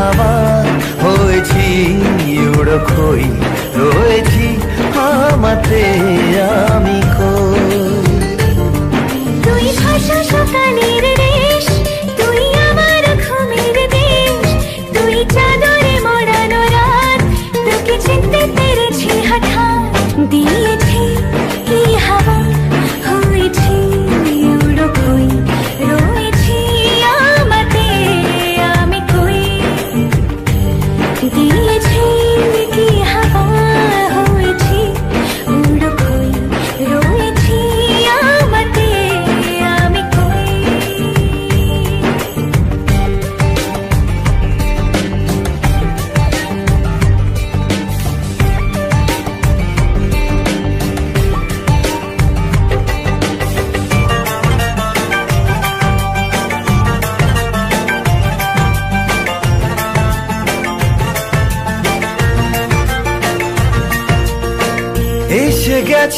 হাওয়া হয়েছি উড়ো রয়েছি আমাতে আমি।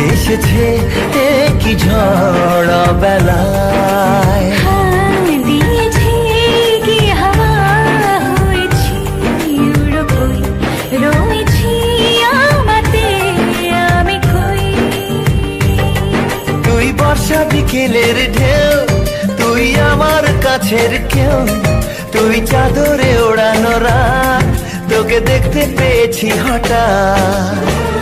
এসেছে কি ঝড় বেলায়। তুই বর্ষা বিকেলের ঢেউ তুই আমার কাছের কেউ তুই চাদরে ওড়ানো রাত তোকে দেখতে পেয়েছি হঠাৎ।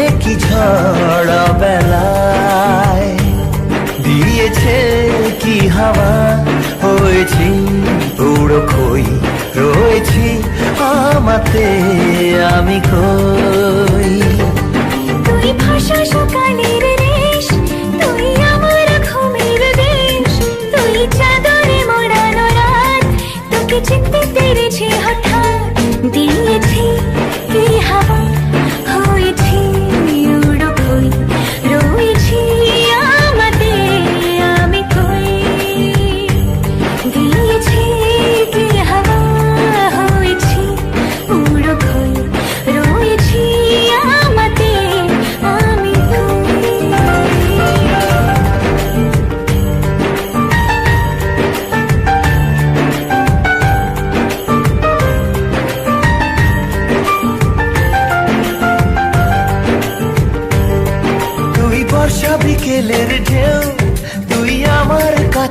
ঝড় বেলায় দিয়েছে কি হাওয়া? হয়েছি উড়ো খই রয়েছি আমাতে আমি কই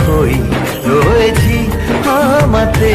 খই রয়েছি আমাতে।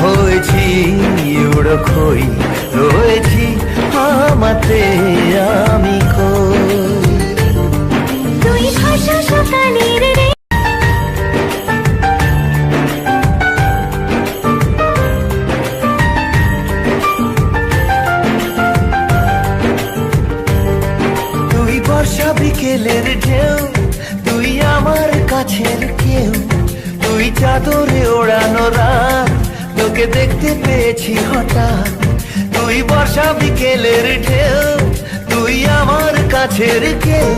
খই রয়েছি আমাতে আমি কই? তুই ভাষা সকালের রেশ বর্ষা বিকেলের ঢেউ তুই আমার কাছের কেউ। তুই চাদরে ওড়ানো রাত তোকে দেখতে পেয়েছি হঠাৎ। বর্ষা বিকেলের ঢেউ, তুই আমার কাছের কেউ,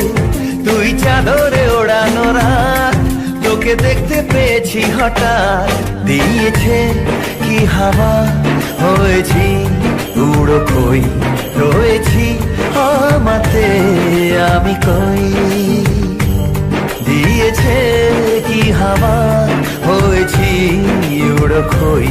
তুই চাদরে ওড়ানো রাত, তোকে দেখতে পেয়েছি হঠাৎ, দিয়েছে কি হাওয়া? হয়েছি উড়ো কই? রয়েছি আমাতে, আমি কই? দিয়েছে কি হাওয়া? হয়েছি উড়ো খই